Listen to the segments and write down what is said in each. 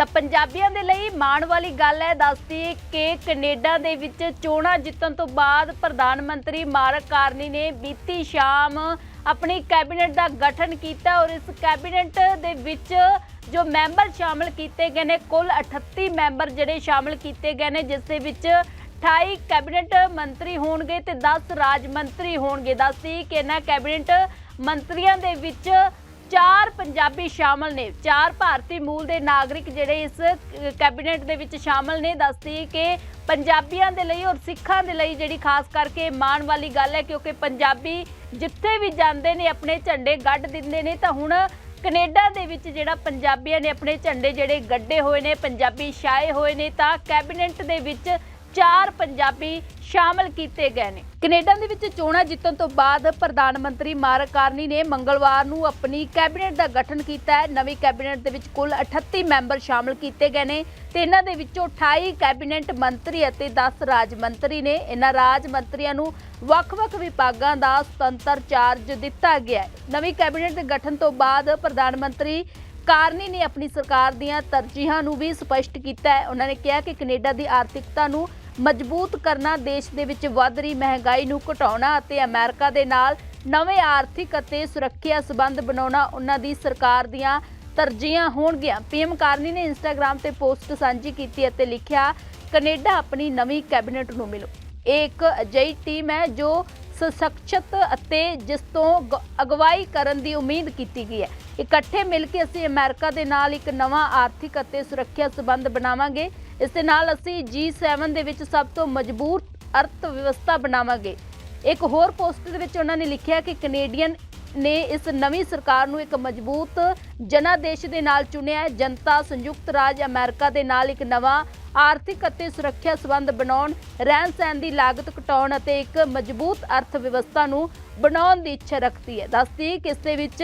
ਤਾਂ ਪੰਜਾਬੀਆਂ ਦੇ ਲਈ ਮਾਣ ਵਾਲੀ ਗੱਲ ਹੈ, ਦੱਸਦੀ ਕਿ ਕੈਨੇਡਾ ਦੇ ਵਿੱਚ ਚੋਣਾਂ ਜਿੱਤਣ ਤੋਂ ਬਾਅਦ ਪ੍ਰਧਾਨ ਮੰਤਰੀ ਮਾਰਕ ਕਾਰਨੀ ਨੇ ਬੀਤੀ ਸ਼ਾਮ ਆਪਣੀ ਕੈਬਨਿਟ ਦਾ ਗਠਨ ਕੀਤਾ ਔਰ ਇਸ ਕੈਬਨਿਟ ਦੇ ਵਿੱਚ ਜੋ ਮੈਂਬਰ ਸ਼ਾਮਲ ਕੀਤੇ ਗਏ ਨੇ, ਕੁੱਲ 38 ਮੈਂਬਰ ਜਿਹੜੇ ਸ਼ਾਮਲ ਕੀਤੇ ਗਏ ਨੇ, ਜਿਸ ਦੇ ਵਿੱਚ 28 ਕੈਬਨਿਟ ਮੰਤਰੀ ਹੋਣਗੇ ਤੇ 10 ਰਾਜ ਮੰਤਰੀ ਹੋਣਗੇ। ਦੱਸਦੀ ਕਿ ਇਹਨਾਂ ਕੈਬਨਿਟ ਮੰਤਰੀਆਂ ਦੇ ਵਿੱਚ ਚਾਰ ਪੰਜਾਬੀ ਸ਼ਾਮਲ ਨੇ। ਚਾਰ ਭਾਰਤੀ ਮੂਲ ਦੇ ਨਾਗਰਿਕ ਜਿਹੜੇ ਇਸ ਕੈਬਨਿਟ ਦੇ ਵਿੱਚ ਸ਼ਾਮਲ ਨੇ। ਦੱਸਦੀ ਕਿ ਪੰਜਾਬੀਆਂ ਦੇ ਲਈ ਔਰ ਸਿੱਖਾਂ ਦੇ ਲਈ ਜਿਹੜੀ ਖਾਸ ਕਰਕੇ ਮਾਣ ਵਾਲੀ ਗੱਲ ਹੈ, ਕਿਉਂਕਿ ਪੰਜਾਬੀ ਜਿੱਥੇ ਵੀ ਜਾਂਦੇ ਨੇ, ਆਪਣੇ ਝੰਡੇ ਗੱਡ ਦਿੰਦੇ ਨੇ, ਤਾਂ ਹੁਣ ਕੈਨੇਡਾ ਦੇ ਵਿੱਚ ਜਿਹੜਾ ਪੰਜਾਬੀਆਂ ਨੇ ਆਪਣੇ ਝੰਡੇ ਜਿਹੜੇ ਗੱਡੇ ਹੋਏ ਨੇ, ਪੰਜਾਬੀ ਛਾਏ ਹੋਏ ਨੇ, ਤਾਂ ਕੈਬਨਿਟ ਦੇ ਵਿੱਚ ਚਾਰ ਪੰਜਾਬੀ ਸ਼ਾਮਲ ਕੀਤੇ ਗਏ ਨੇ। ਕੈਨੇਡਾ ਦੇ ਵਿੱਚ ਚੋਣਾਂ ਜਿੱਤਣ ਤੋਂ ਬਾਅਦ ਪ੍ਰਧਾਨ ਮੰਤਰੀ ਮਾਰਕ ਕਾਰਨੀ ਨੇ ਮੰਗਲਵਾਰ ਨੂੰ ਆਪਣੀ ਕੈਬਨਿਟ ਦਾ ਗਠਨ ਕੀਤਾ ਹੈ। ਨਵੀਂ ਕੈਬਨਿਟ ਦੇ ਵਿੱਚ ਕੁੱਲ 38 ਮੈਂਬਰ ਸ਼ਾਮਲ ਕੀਤੇ ਗਏ ਨੇ ਤੇ ਇਹਨਾਂ ਦੇ ਵਿੱਚੋਂ 28 ਕੈਬਨਿਟ ਮੰਤਰੀ ਅਤੇ 10 ਰਾਜ ਮੰਤਰੀ ਨੇ। ਇਹਨਾਂ ਰਾਜ ਮੰਤਰੀਆਂ ਨੂੰ ਵੱਖ-ਵੱਖ ਵਿਭਾਗਾਂ ਦਾ ਸੁਤੰਤਰ ਚਾਰਜ ਦਿੱਤਾ ਗਿਆ ਹੈ। ਨਵੀਂ ਕੈਬਨਿਟ ਦੇ ਗਠਨ ਤੋਂ ਬਾਅਦ ਪ੍ਰਧਾਨ ਮੰਤਰੀ ਕਾਰਨੀ ਨੇ ਆਪਣੀ ਸਰਕਾਰ ਦੀਆਂ ਤਰਜੀਹਾਂ ਨੂੰ ਵੀ ਸਪਸ਼ਟ ਕੀਤਾ ਹੈ। ਉਹਨਾਂ ਨੇ ਕਿਹਾ ਕਿ ਕੈਨੇਡਾ ਦੀ ਆਰਥਿਕਤਾ ਨੂੰ ਮਜ਼ਬੂਤ ਕਰਨਾ ਦੇਸ਼ ਦੇ ਵਿੱਚ ਵੱਧ ਰਹੀ ਮਹਿੰਗਾਈ ਨੂੰ ਘਟਾਉਣਾ ਅਤੇ ਅਮਰੀਕਾ ਦੇ ਨਾਲ ਨਵੇਂ ਆਰਥਿਕ ਅਤੇ ਸੁਰੱਖਿਆ ਸਬੰਧ ਬਣਾਉਣਾ ਉਹਨਾਂ ਦੀ ਸਰਕਾਰ ਦੀਆਂ ਤਰਜੀਹਾਂ ਹੋਣਗੀਆਂ। ਪੀਐਮ ਕਾਰਨੀ ਨੇ ਇੰਸਟਾਗ੍ਰam ਤੇ ਪੋਸਟ ਸਾਂਝੀ ਕੀਤੀ ਅਤੇ ਲਿਖਿਆ, ਕੈਨੇਡਾ ਆਪਣੀ ਨਵੀਂ ਕੈਬਨਿਟ ਨੂੰ ਮਿਲੋ। ਇਹ ਇੱਕ ਅਜਿਹੀ ਟੀਮ ਹੈ ਜੋ ਸਸ਼ਕਤ ਅਤੇ ਜਿਸ ਤੋਂ ਅਗਵਾਈ ਕਰਨ ਦੀ ਉਮੀਦ ਕੀਤੀ ਗਈ ਹੈ। ਇਕੱਠੇ ਮਿਲ ਕੇ ਅਸੀਂ ਅਮਰੀਕਾ ਦੇ ਨਾਲ ਇੱਕ ਨਵਾਂ ਆਰਥਿਕ ਅਤੇ ਸੁਰੱਖਿਆ ਸਬੰਧ ਬਣਾਵਾਂਗੇ। ਇਸ ਦੇ ਨਾਲ ਅਸੀਂ G7 ਦੇ ਵਿੱਚ ਸਭ ਤੋਂ ਮਜ਼ਬੂਤ ਅਰਥ ਵਿਵਸਥਾ ਬਣਾਵਾਂਗੇ। ਇੱਕ ਹੋਰ ਪੋਸਟ ਦੇ ਵਿੱਚ ਉਹਨਾਂ ਨੇ ਲਿਖਿਆ ਕਿ ਕੈਨੇਡੀਅਨ ਨੇ ਇਸ ਨਵੀਂ ਸਰਕਾਰ ਨੂੰ ਇੱਕ ਮਜ਼ਬੂਤ ਜਨਾਦੇਸ਼ ਦੇ ਨਾਲ ਚੁਣਿਆ ਹੈ। ਜਨਤਾ, ਸੰਯੁਕਤ ਰਾਜ, ਅਮਰੀਕਾ ਦੇ ਨਾਲ ਇੱਕ ਨਵਾਂ ਆਰਥਿਕ ਅਤੇ ਸੁਰੱਖਿਆ ਸਬੰਧ ਬਣਾਉਣ, ਰਹਿਣ ਸਹਿਣ ਦੀ ਲਾਗਤ ਘਟਾਉਣ ਅਤੇ ਇੱਕ ਮਜ਼ਬੂਤ ਅਰਥ ਵਿਵਸਥਾ ਨੂੰ ਬਣਾਉਣ ਦੀ ਇੱਛਾ ਰੱਖਦੀ ਹੈ। ਦੱਸਦੀ ਕਿ ਇਸ ਦੇ ਵਿੱਚ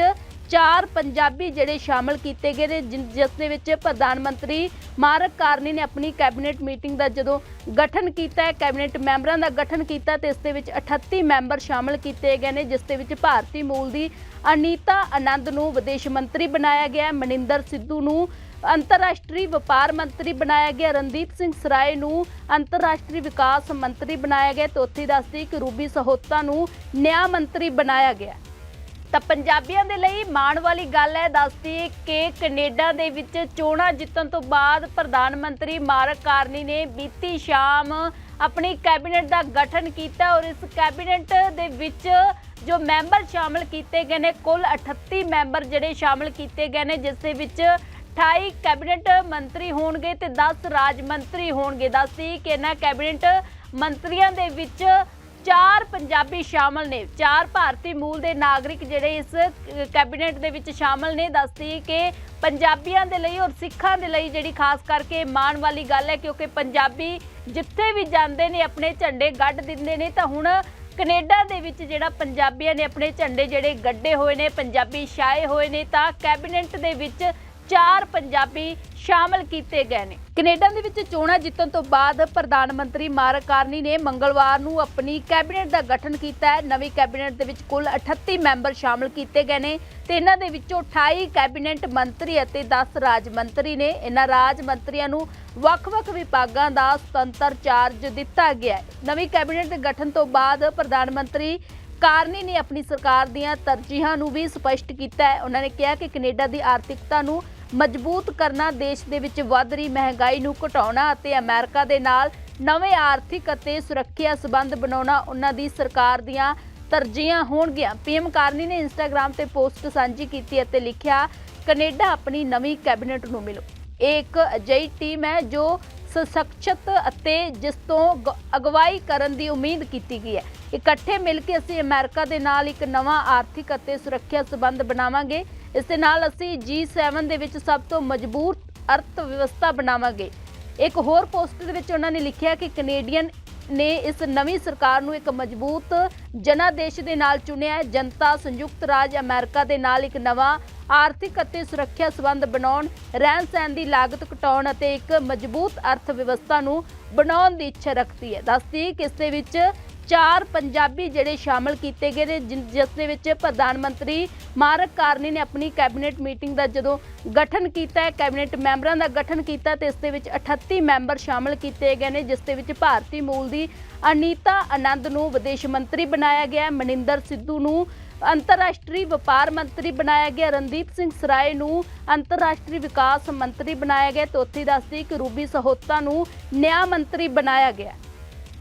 ਚਾਰ ਪੰਜਾਬੀ ਜਿਹੜੇ ਸ਼ਾਮਲ ਕੀਤੇ ਗਏ ਨੇ, ਜਿਨ- ਜਿਸ ਦੇ ਵਿੱਚ ਪ੍ਰਧਾਨ ਮੰਤਰੀ ਮਾਰਕ ਕਾਰਨੀ ਨੇ ਆਪਣੀ ਕੈਬਨਿਟ ਮੀਟਿੰਗ ਦਾ ਜਦੋਂ ਗਠਨ ਕੀਤਾ ਕੈਬਨਿਟ ਮੈਂਬਰਾਂ ਦਾ ਗਠਨ ਕੀਤਾ ਤੇ ਇਸ ਦੇ ਵਿੱਚ 38 ਮੈਂਬਰ ਸ਼ਾਮਲ ਕੀਤੇ ਗਏ ਨੇ, ਜਿਸ ਦੇ ਵਿੱਚ ਭਾਰਤੀ ਮੂਲ ਦੀ ਅਨੀਤਾ ਆਨੰਦ ਨੂੰ ਵਿਦੇਸ਼ ਮੰਤਰੀ ਬਣਾਇਆ ਗਿਆ, ਮਨਿੰਦਰ ਸਿੱਧੂ ਨੂੰ ਅੰਤਰਰਾਸ਼ਟਰੀ ਵਪਾਰ ਮੰਤਰੀ ਬਣਾਇਆ ਗਿਆ, ਰਣਦੀਪ ਸਿੰਘ ਸਰਾਏ ਨੂੰ ਅੰਤਰਰਾਸ਼ਟਰੀ ਵਿਕਾਸ ਮੰਤਰੀ ਬਣਾਇਆ ਗਿਆ ਤੇ ਉੱਥੇ ਦੱਸਦੀ ਕਿ ਰੂਬੀ ਸਹੋਤਾ ਨੂੰ ਨਿਆਂ ਮੰਤਰੀ ਬਣਾਇਆ ਗਿਆ। ਤਾਂ ਪੰਜਾਬੀਆਂ ਦੇ ਲਈ ਮਾਣ ਵਾਲੀ ਗੱਲ ਹੈ, ਦੱਸਦੀ ਕਿ ਕੈਨੇਡਾ ਦੇ ਵਿੱਚ ਚੋਣਾਂ ਜਿੱਤਣ ਤੋਂ ਬਾਅਦ ਪ੍ਰਧਾਨ ਮੰਤਰੀ ਮਾਰਕ ਕਾਰਨੀ ਨੇ ਬੀਤੀ ਸ਼ਾਮ ਆਪਣੀ ਕੈਬਨਿਟ ਦਾ ਗਠਨ ਕੀਤਾ ਔਰ ਇਸ ਕੈਬਨਿਟ ਦੇ ਵਿੱਚ ਜੋ ਮੈਂਬਰ ਸ਼ਾਮਲ ਕੀਤੇ ਗਏ ਨੇ, ਕੁੱਲ 38 ਮੈਂਬਰ ਜਿਹੜੇ ਸ਼ਾਮਲ ਕੀਤੇ ਗਏ ਨੇ, ਜਿਸ ਦੇ ਵਿੱਚ 28 ਕੈਬਨਿਟ ਮੰਤਰੀ ਹੋਣਗੇ ਤੇ 10 ਰਾਜ ਮੰਤਰੀ ਹੋਣਗੇ। ਦੱਸਦੀ ਕਿ ਇਹਨਾਂ ਕੈਬਨਿਟ ਮੰਤਰੀਆਂ ਦੇ ਵਿੱਚ ਚਾਰ ਪੰਜਾਬੀ ਸ਼ਾਮਲ ਨੇ। ਚਾਰ ਭਾਰਤੀ ਮੂਲ ਦੇ ਨਾਗਰਿਕ ਜਿਹੜੇ ਇਸ ਕੈਬਨਿਟ ਦੇ ਵਿੱਚ ਸ਼ਾਮਲ ਨੇ, ਦੱਸਦੀ ਕਿ ਪੰਜਾਬੀਆਂ ਦੇ ਲਈ ਔਰ ਸਿੱਖਾਂ ਦੇ ਲਈ ਜਿਹੜੀ ਖਾਸ ਕਰਕੇ ਮਾਣ ਵਾਲੀ ਗੱਲ ਹੈ, ਕਿਉਂਕਿ ਪੰਜਾਬੀ ਜਿੱਥੇ ਵੀ ਜਾਂਦੇ ਨੇ, ਆਪਣੇ ਝੰਡੇ ਗੱਡ ਦਿੰਦੇ ਨੇ, ਤਾਂ ਹੁਣ ਕੈਨੇਡਾ ਦੇ ਵਿੱਚ ਜਿਹੜਾ ਪੰਜਾਬੀਆਂ ਨੇ ਆਪਣੇ ਝੰਡੇ ਜਿਹੜੇ ਗੱਡੇ ਹੋਏ ਨੇ, ਪੰਜਾਬੀ ਛਾਏ ਹੋਏ ਨੇ, ਤਾਂ ਕੈਬਨਿਟ ਦੇ ਵਿੱਚ ਚਾਰ ਪੰਜਾਬੀ ਸ਼ਾਮਲ ਕੀਤੇ ਗਏ ਨੇ। ਕੈਨੇਡਾ ਦੇ ਵਿੱਚ ਚੋਣਾਂ ਜਿੱਤਣ ਤੋਂ ਬਾਅਦ ਪ੍ਰਧਾਨ ਮੰਤਰੀ ਮਾਰਕ ਕਾਰਨੀ ਨੇ ਮੰਗਲਵਾਰ ਨੂੰ ਆਪਣੀ ਕੈਬਨਿਟ ਦਾ ਗਠਨ ਕੀਤਾ ਹੈ। ਨਵੀਂ ਕੈਬਨਿਟ ਦੇ ਵਿੱਚ ਕੁੱਲ 38 ਮੈਂਬਰ ਸ਼ਾਮਲ ਕੀਤੇ ਗਏ ਨੇ ਤੇ ਇਹਨਾਂ ਦੇ ਵਿੱਚੋਂ 28 ਕੈਬਨਿਟ ਮੰਤਰੀ ਅਤੇ 10 ਰਾਜ ਮੰਤਰੀ ਨੇ। ਇਹਨਾਂ ਰਾਜ ਮੰਤਰੀਆਂ ਨੂੰ ਵੱਖ-ਵੱਖ ਵਿਭਾਗਾਂ ਦਾ ਸੁਤੰਤਰ ਚਾਰਜ ਦਿੱਤਾ ਗਿਆ ਹੈ। ਨਵੀਂ ਕੈਬਨਿਟ ਦੇ ਗਠਨ ਤੋਂ ਬਾਅਦ ਪ੍ਰਧਾਨ ਮੰਤਰੀ ਕਾਰਨੀ ਨੇ ਆਪਣੀ ਸਰਕਾਰ ਦੀਆਂ ਤਰਜੀਹਾਂ ਨੂੰ ਵੀ ਸਪਸ਼ਟ ਕੀਤਾ ਹੈ। ਉਹਨਾਂ ਨੇ ਕਿਹਾ ਕਿ ਕੈਨੇਡਾ ਦੀ ਆਰਥਿਕਤਾ ਨੂੰ ਮਜ਼ਬੂਤ ਕਰਨਾ ਦੇਸ਼ ਦੇ ਵਿੱਚ ਵੱਧ ਰਹੀ ਮਹਿੰਗਾਈ ਨੂੰ ਘਟਾਉਣਾ ਅਤੇ ਅਮਰੀਕਾ ਦੇ ਨਾਲ ਨਵੇਂ ਆਰਥਿਕ ਅਤੇ ਸੁਰੱਖਿਆ ਸਬੰਧ ਬਣਾਉਣਾ ਉਹਨਾਂ ਦੀ ਸਰਕਾਰ ਦੀਆਂ ਤਰਜੀਹਾਂ ਹੋਣਗੀਆਂ। ਪੀਐਮ ਕਾਰਨੀ ਨੇ ਇੰਸਟਾਗ੍ਰam ਤੇ ਪੋਸਟ ਸਾਂਝੀ ਕੀਤੀ ਅਤੇ ਲਿਖਿਆ, ਕੈਨੇਡਾ ਆਪਣੀ ਨਵੀਂ ਕੈਬਨਿਟ ਨੂੰ ਮਿਲੋ। ਇਹ ਇੱਕ ਅਜਿਹੀ ਟੀਮ ਹੈ ਜੋ ਸਸ਼ਕਤ ਅਤੇ ਜਿਸ ਤੋਂ ਗ- ਅਗਵਾਈ ਕਰਨ ਦੀ ਉਮੀਦ ਕੀਤੀ ਗਈ ਹੈ। ਇਕੱਠੇ ਮਿਲ ਕੇ ਅਸੀਂ ਅਮਰੀਕਾ ਦੇ ਨਾਲ ਇੱਕ ਨਵਾਂ ਆਰਥਿਕ ਅਤੇ ਸੁਰੱਖਿਆ ਸਬੰਧ ਬਣਾਵਾਂਗੇ। ਇਸ ਦੇ ਨਾਲ ਅਸੀਂ G7 ਦੇ ਵਿੱਚ ਸਭ ਤੋਂ ਮਜ਼ਬੂਤ ਅਰਥ ਵਿਵਸਥਾ ਬਣਾਵਾਂਗੇ। ਇੱਕ ਹੋਰ ਪੋਸਟ ਦੇ ਵਿੱਚ ਉਹਨਾਂ ਨੇ ਲਿਖਿਆ ਕਿ ਕੈਨੇਡੀਅਨ ਨੇ ਇਸ ਨਵੀਂ ਸਰਕਾਰ ਨੂੰ ਇੱਕ ਮਜ਼ਬੂਤ ਜਨਾਦੇਸ਼ ਦੇ ਨਾਲ ਚੁਣਿਆ। ਹੈ ਜਨਤਾ, ਸੰਯੁਕਤ ਰਾਜ ਅਮਰੀਕਾ ਦੇ ਨਾਲ ਇੱਕ ਨਵਾਂ ਆਰਥਿਕ ਅਤੇ ਸੁਰੱਖਿਆ ਸਬੰਧ ਬਣਾਉਣ, ਰਹਿਣ ਸਹਿਣ ਦੀ ਲਾਗਤ ਘਟਾਉਣ ਅਤੇ ਇੱਕ ਮਜ਼ਬੂਤ ਅਰਥ ਵਿਵਸਥਾ ਨੂੰ ਬਣਾਉਣ ਦੀ ਇੱਛਾ ਰੱਖਦੀ ਹੈ। ਦੱਸਦੀ ਕਿ ਇਸ ਦੇ ਵਿੱਚ ਚਾਰ ਪੰਜਾਬੀ ਜਿਹੜੇ ਸ਼ਾਮਲ ਕੀਤੇ ਗਏ ਨੇ ਜਿਸ ਦੇ ਵਿੱਚ ਪ੍ਰਧਾਨ ਮੰਤਰੀ ਮਾਰਕ ਕਾਰਨੀ ਨੇ ਆਪਣੀ ਕੈਬਨਿਟ ਮੀਟਿੰਗ ਦਾ ਜਦੋਂ ਗਠਨ ਕੀਤਾ ਹੈ, ਕੈਬਨਿਟ ਮੈਂਬਰਾਂ ਦਾ ਗਠਨ ਕੀਤਾ ਤੇ ਇਸ ਦੇ ਵਿੱਚ 38 ਮੈਂਬਰ ਸ਼ਾਮਲ ਕੀਤੇ ਗਏ ਨੇ, ਜਿਸ ਦੇ ਵਿੱਚ ਭਾਰਤੀ ਮੂਲ ਦੀ ਅਨੀਤਾ ਆਨੰਦ ਨੂੰ ਵਿਦੇਸ਼ ਮੰਤਰੀ ਬਣਾਇਆ ਗਿਆ ਮਨਿੰਦਰ ਸਿੱਧੂ ਨੂੰ ਅੰਤਰਰਾਸ਼ਟਰੀ ਵਪਾਰ ਮੰਤਰੀ ਬਣਾਇਆ ਗਿਆ, ਰਣਦੀਪ ਸਿੰਘ ਸਰਾਏ ਨੂੰ ਅੰਤਰਰਾਸ਼ਟਰੀ ਵਿਕਾਸ ਮੰਤਰੀ ਬਣਾਇਆ ਗਿਆ ਤੇ ਦੱਸਦੀ ਕਿ ਰੂਬੀ ਸਹੋਤਾ ਨੂੰ ਨਿਆਂ ਮੰਤਰੀ ਬਣਾਇਆ ਗਿਆ